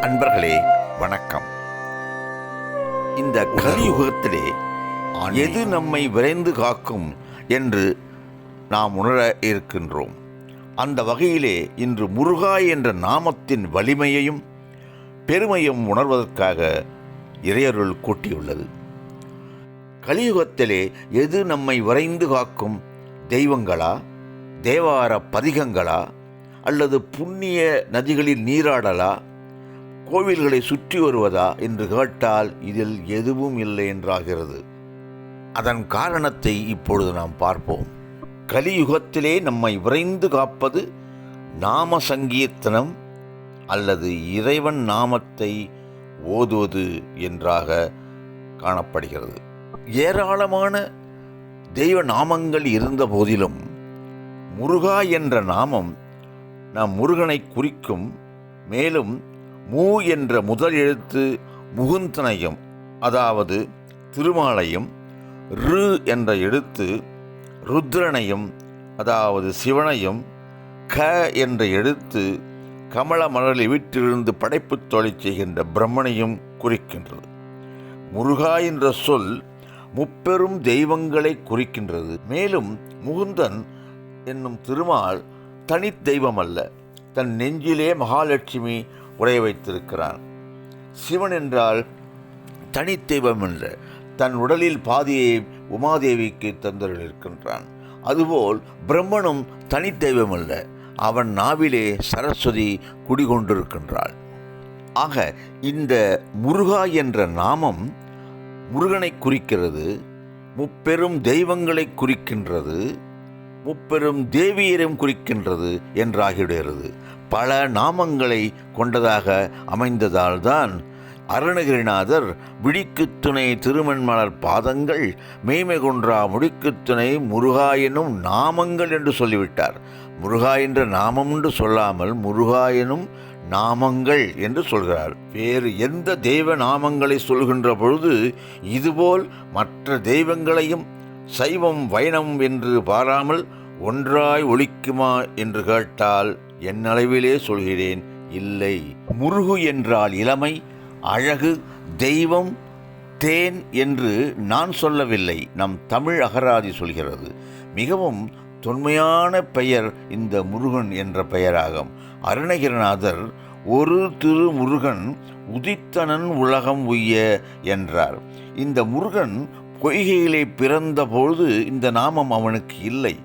அன்பர்களே வணக்கம். இந்த கலியுகத்திலே எது நம்மை விரைந்து காக்கும் என்று நாம் உணர இருக்கின்றோம். அந்த வகையிலே இன்று முருகா என்ற நாமத்தின் வலிமையையும் பெருமையும் உணர்வதற்காக இறையருள் கூட்டியுள்ளது. கலியுகத்திலே எது நம்மை விரைந்து காக்கும்? தெய்வங்களா? தேவார பதிகங்களா? அல்லது புண்ணிய நதிகளில் நீராடலா? கோவில்களை சுற்றி வருவதா என்று கேட்டால் இதில் எதுவும் இல்லை என்றாகிறது. அதன் காரணத்தை இப்பொழுது நாம் பார்ப்போம். கலியுகத்திலே நம்மை விரைந்து காப்பது நாம சங்கீர்த்தனம் அல்லது இறைவன் நாமத்தை ஓதுவது என்றாக காணப்படுகிறது. ஏராளமான தெய்வ நாமங்கள் இருந்த போதிலும் முருகா என்ற நாமம் நம் முருகனை குறிக்கும் மேலும் மூ என்ற முதல் எழுத்து முகுந்தனையும் அதாவது திருமாலையும் ரு என்ற எழுத்து ருத்ரனையும் அதாவது சிவனையும் க என்ற எழுத்து கமல மலரில் வீட்டிலிருந்து படைப்புத் தொலை செய்கின்ற பிரம்மனையும் குறிக்கின்றது. முருகா என்ற சொல் முப்பெரும் தெய்வங்களை குறிக்கின்றது. மேலும் முகுந்தன் என்னும் திருமால் தனித் தெய்வம் அல்ல தன் நெஞ்சிலே மகாலட்சுமி உரைய வைத்திருக்கிறான். சிவன் என்றால் தனித் தெய்வம் என்ற தன் உடலில் பாதியை உமாதேவிக்கு தந்தருளிருக்கின்றான். அதுபோல் பிரம்மனும் தனித்தெய்வம் அல்ல அவன் நாவிலே சரஸ்வதி குடிகொண்டிருக்கின்றாள். ஆக இந்த முருகா என்ற நாமம் முருகனை குறிக்கிறது முப்பெரும் தெய்வங்களை குறிக்கின்றது முப்பெரும் தேவியரும் குறிக்கின்றது என்றாகிவிடுகிறது. பல நாமங்களை கொண்டதாக அமைந்ததால்தான் அருணகிரிநாதர் விடிக்குத் துணை திருமண்மலர் பாதங்கள் மெய்மைகுன்றா முடிக்குத் துணை முருகா எனும் நாமங்கள் என்று சொல்லிவிட்டார். முருகா என்ற நாமம் என்று சொல்லாமல் முருகா எனும் நாமங்கள் என்று சொல்கிறார். வேறு எந்த தெய்வ நாமங்களை சொல்கின்ற பொழுது இதுபோல் மற்ற தெய்வங்களையும் சைவம் வைணம் என்று பாராமல் ஒன்றாய் ஒழிக்குமா என்று கேட்டால் என் அளவிலே சொல்கிறேன் இல்லை முருகு என்றால் இளமை அழகு தெய்வம் தேன் என்று நான் சொல்லவில்லை நம் தமிழ் அகராதி சொல்கிறது. மிகவும் தொன்மையான பெயர் இந்த முருகன் என்ற பெயராகும். அருணகிரிநாதர் ஒரு திரு முருகன் உதித்தனன் உலகம் உய்ய என்றார். இந்த முருகன் பொய்கையிலே பிறந்தபொழுது இந்த நாமம் அவனுக்கு இல்லை.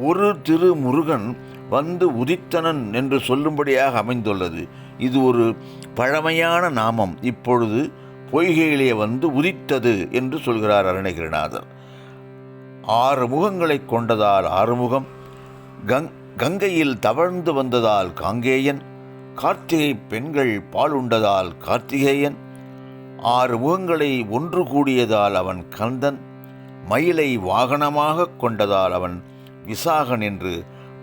ஒரு திரு முருகன் வந்து உதித்தனன் என்று சொல்லும்படியாக அமைந்துள்ளது. இது ஒரு பழமையான நாமம். இப்பொழுது பொய்கையிலே வந்து உதித்தது என்று சொல்கிறார் அருணகிரிநாதர். ஆறு முகங்களை கொண்டதால் ஆறுமுகம் கங் கங்கையில் தவழ்ந்து வந்ததால் காங்கேயன் கார்த்திகை பெண்கள் பால் உண்டதால் கார்த்திகேயன் ஆறு முகங்களை ஒன்று கூடியதால் அவன் கந்தன் மயிலை வாகனமாக கொண்டதால் அவன் விசாகன் என்று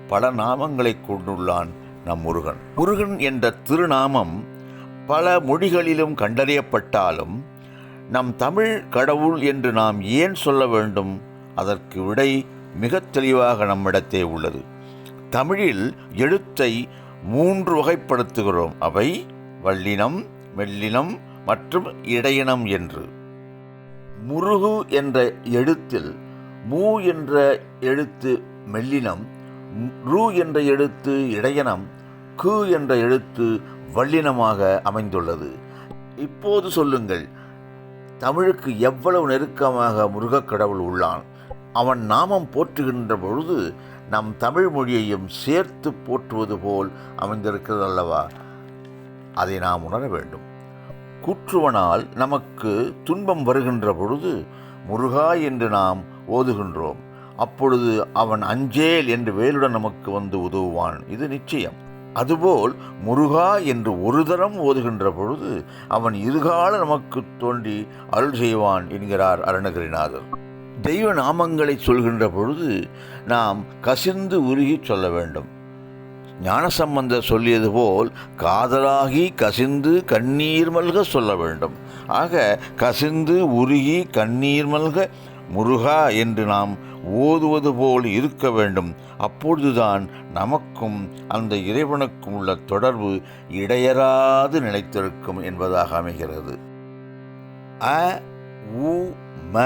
பல நாமங்களை கொண்டுள்ளான் நம் முருகன். முருகன் என்ற திருநாமம் பல மொழிகளிலும் கண்டறியப்பட்டாலும் நம் தமிழ் கடவுள் என்று நாம் ஏன் சொல்ல வேண்டும்? அதற்கு விடை மிக தெளிவாக நம்மிடத்தே உள்ளது. தமிழில் எழுத்தை மூன்று வகைப்படுத்துகிறோம். அவை வல்லினம் மெல்லினம் மற்றும் இடையினம் என்று. முருகு என்ற எழுத்தில் மூ என்ற எழுத்து மெல்லினம் ரு என்ற எழுத்து இடையனம் கு என்ற எழுத்து வல்லினமாக அமைந்துள்ளது. இப்போது சொல்லுங்கள் தமிழுக்கு எவ்வளவு நெருக்கமாக முருகக் கடவுள் உள்ளான்? அவன் நாமம் போற்றுகின்ற பொழுது நம் தமிழ் மொழியையும் சேர்த்து போற்றுவது போல் அமைந்திருக்கிறது அல்லவா? அதை நாம் உணர வேண்டும். கூற்றுவனால் நமக்கு துன்பம் வருகின்ற பொழுது முருகா என்று நாம் ஓதுகின்றோம். அப்பொழுது அவன் அஞ்சேல் என்று வேலுடன் நமக்கு வந்து உதவுவான். இது நிச்சயம். அதுபோல் முருகா என்று ஒரு தரம் ஓதுகின்ற பொழுது அவன் இருகால நமக்கு தோண்டி அருள் செய்வான் என்கிறார் அருணகிரிநாதர். தெய்வ நாமங்களை சொல்கின்ற பொழுது நாம் கசிந்து உருகி சொல்ல வேண்டும். ஞானசம்பந்தர் சொல்லியது போல் காதலாகி கசிந்து கண்ணீர் மல்க சொல்ல வேண்டும். ஆக கசிந்து உருகி கண்ணீர் மல்க முருகா என்று நாம் ஓதுவது போல் இருக்க வேண்டும். அப்பொழுதுதான் நமக்கும் அந்த இறைவனுக்கும் உள்ள தொடர்பு இடையறாது நிலைத்திருக்கும் என்பதாக அமைகிறது. அ உ ம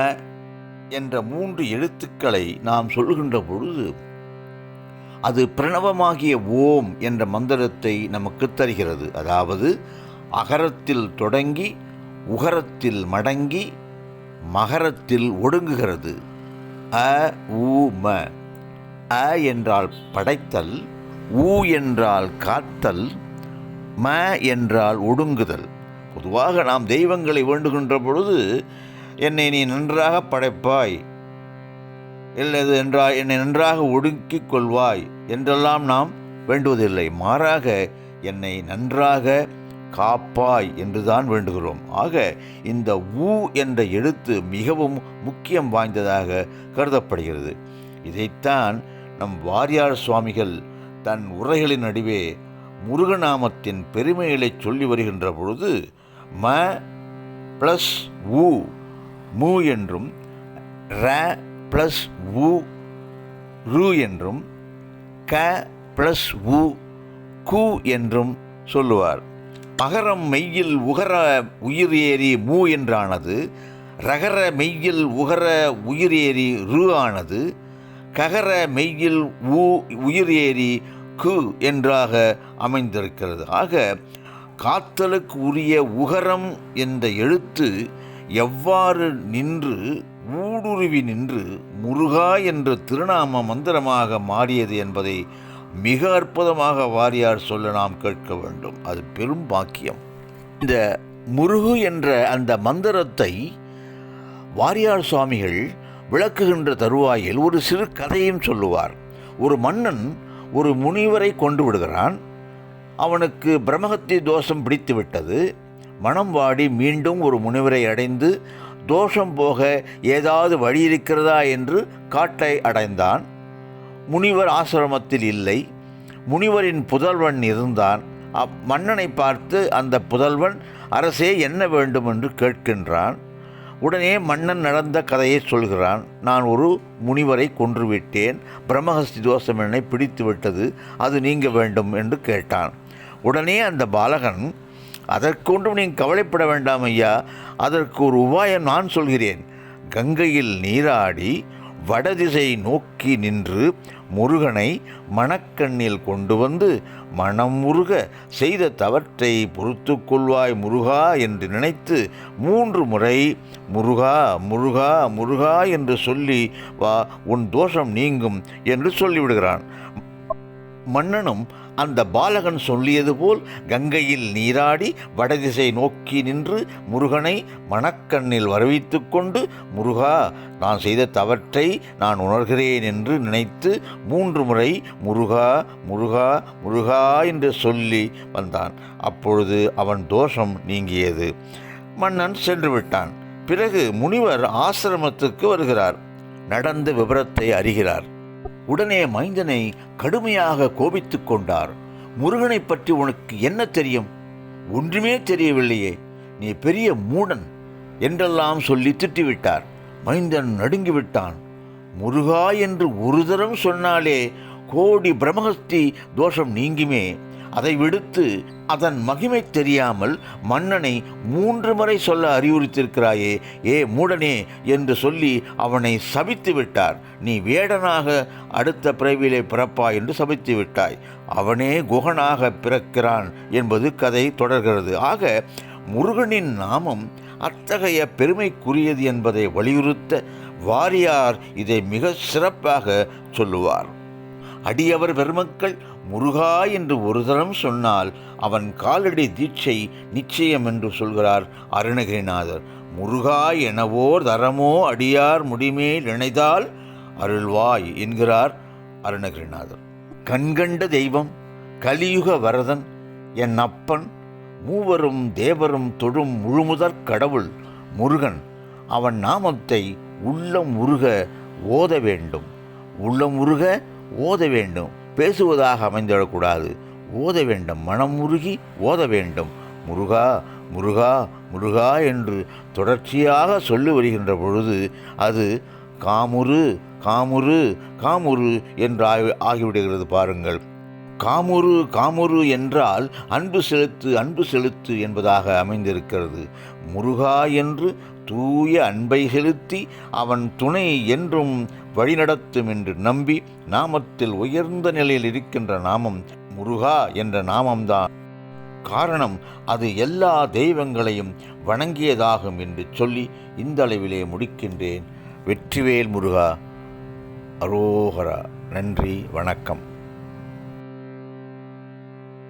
என்ற மூன்று எழுத்துக்களை நாம் சொல்கின்ற பொழுது அது பிரணவமாகிய ஓம் என்ற மந்திரத்தை நமக்கு தருகிறது. அதாவது அகரத்தில் தொடங்கி உகரத்தில் மடங்கி மகரத்தில் ஒடுங்குகிறது. அ உ ம. அ என்றால் படைத்தல் ஊ என்றால் காத்தல் ம என்றால் ஒடுங்குதல். பொதுவாக நாம் தெய்வங்களை வேண்டுகின்ற பொழுது என்னை நீ நன்றாக படைப்பாய் இல்லது என்றால் என்னை நன்றாக ஒடுக்கிக் கொள்வாய் என்றெல்லாம் நாம் வேண்டுவதில்லை. மாறாக என்னை நன்றாக காப்பாய் என்றுதான் வேண்டுகிறோம். ஆக இந்த ஊ என்ற எழுத்து மிகவும் முக்கியம் வாய்ந்ததாக கருதப்படுகிறது. இதைத்தான் நம் வாரியார் சுவாமிகள் தன் உரைகளின் நடுவே முருகநாமத்தின் பெருமைகளை சொல்லி வருகின்ற பொழுது ம ப்ளஸ் ஊ மு என்றும் ர ப்ளஸ் உ ரு என்றும் க ப்ளஸ் உ கு என்றும் சொல்லுவார். அகரம் மெய்யில் உகர உயிர் ஏறி மூ என்றானது ரகர மெய்யில் உகர உயிர் ஏறி ரு ஆனது ககர மெய்யில் ஊ உயிர் ஏறி கு என்றாக அமைந்திருக்கிறது. ஆக காத்தலுக்கு உரிய உகரம் என்ற எழுத்து எவ்வாறு நின்று ஊடுருவி நின்று முருகா என்ற திருநாம மந்திரமாக மாறியது என்பதை மிக அற்புதமாக வாரியார் சொல்ல நாம் கேட்க வேண்டும். அது பெரும் பாக்கியம். இந்த முருகு என்ற அந்த மந்திரத்தை வாரியார் சுவாமிகள் விளக்குகின்ற தருவாயில் ஒரு சிறு கதையும் சொல்லுவார். ஒரு மன்னன் ஒரு முனிவரை கொண்டு விடுகிறான். அவனுக்கு பிரம்மஹத்தி தோஷம் பிடித்து விட்டது. மனம் வாடி மீண்டும் ஒரு முனிவரை அடைந்து தோஷம் போக ஏதாவது வழி இருக்கிறதா என்று காட்டை அடைந்தான். முனிவர் ஆசிரமத்தில் இல்லை. முனிவரின் புதல்வன் இருந்தான். அப் மன்னனை பார்த்து அந்த புதல்வன் அரசே என்ன வேண்டும் என்று கேட்கின்றான். உடனே மன்னன் நடந்த கதையை சொல்கிறான். நான் ஒரு முனிவரை கொன்றுவிட்டேன். பிரம்மஹஸ்தி தோஷம் என்னை பிடித்து விட்டது அது நீங்க வேண்டும் என்று கேட்டான். உடனே அந்த பாலகன் அதற்கொன்றும் நீங்கள் கவலைப்பட வேண்டாம் ஐயா. அதற்கு ஒரு உபாயம் நான் சொல்கிறேன். கங்கையில் நீராடி வடதிசை நோக்கி நின்று முருகனை மணக்கண்ணில் கொண்டு வந்து மனம் முருக செய்த தவற்றை பொறுத்து கொள்வாய் முருகா என்று நினைத்து மூன்று முறை முருகா முருகா முருகா என்று சொல்லி வா உன் தோஷம் நீங்கும் என்று சொல்லிவிடுகிறான். மன்னனும் அந்த பாலகன் சொல்லியது போல் கங்கையில் நீராடி வடதிசை நோக்கி நின்று முருகனை மணக்கண்ணில் வரவித்து கொண்டு முருகா நான் செய்த தவற்றை நான் உணர்கிறேன் என்று நினைத்து மூன்று முறை முருகா முருகா முருகா என்று சொல்லி வந்தான். அப்பொழுது அவன் தோஷம் நீங்கியது. மன்னன் சென்று விட்டான். பிறகு முனிவர் ஆசிரமத்துக்கு வருகிறார். நடந்த விபரத்தை அறிகிறார். உடனே மைந்தனை கடுமையாக கோபித்துக் கொண்டார். முருகனை பற்றி உனக்கு என்ன தெரியும்? ஒன்றுமே தெரியவில்லையே நீ பெரிய மூடன் என்றெல்லாம் சொல்லி திட்டிவிட்டார். மைந்தன் நடுங்கிவிட்டான். முருகா என்று ஒரு தரம் சொன்னாலே கோடி பிரம்மஹஸ்தி தோஷம் நீங்குமே. அதை விடுத்து அதன் மகிமை தெரியாமல் மன்னனை மூன்று முறை சொல்ல அறிவுறுத்திருக்கிறாயே ஏ மூடனே என்று சொல்லி அவனை சபித்து விட்டார். நீ வேடனாக அடுத்த பிறவியிலே பிறப்பாய் என்று சபித்து விட்டாய். அவனே குகனாக பிறக்கிறான் என்பது கதை தொடர்கிறது. ஆக முருகனின் நாமம் அத்தகைய பெருமைக்குரியது என்பதை வலியுறுத்த வாரியார் இதை மிக சிறப்பாக சொல்லுவார். அடியவர் பெருமக்கள் முருகா என்று ஒரு தரம் சொன்னால் அவன் காலடி தீட்சை நிச்சயம் என்று சொல்கிறார் அருணகிரிநாதர். முருகா எனவோர் தரமோ அடியார் முடிமேல் இணைதால் அருள்வாய் என்கிறார் அருணகிரிநாதர். கண்கண்ட தெய்வம் கலியுக வரதன் என் அப்பன் மூவரும் தேவரும் தொழும் முழுமுதற் கடவுள் முருகன் அவன் நாமத்தை உள்ளம் உருக ஓத வேண்டும். உள்ளம் உருக ஓத வேண்டும். பேசுவதாக அமைந்துவிடக்கூடாது ஓத வேண்டும். மனம் முருகி ஓத வேண்டும். முருகா முருகா முருகா என்று தொடர்ச்சியாக சொல்லி வருகின்ற பொழுது அது காமுரு காமுரு காமுரு என்று ஆகி- ஆகிவிடுகிறது பாருங்கள். காமுரு காமுரு என்றால் அன்பு செலுத்து அன்பு செலுத்து என்பதாக அமைந்திருக்கிறது. முருகா என்று தூய அன்பை செலுத்தி அவன் துணை என்றும் வழிநடத்தும் என்று நம்பி நாமத்தில் உயர்ந்த நிலையில் இருக்கின்ற நாமம் முருகா என்ற நாமம்தான். காரணம் அது எல்லா தெய்வங்களையும் வணங்கியதாகும் என்று சொல்லி இந்த அளவிலே முடிக்கின்றேன். வெற்றிவேல் முருகா. அரோகரா. நன்றி வணக்கம்.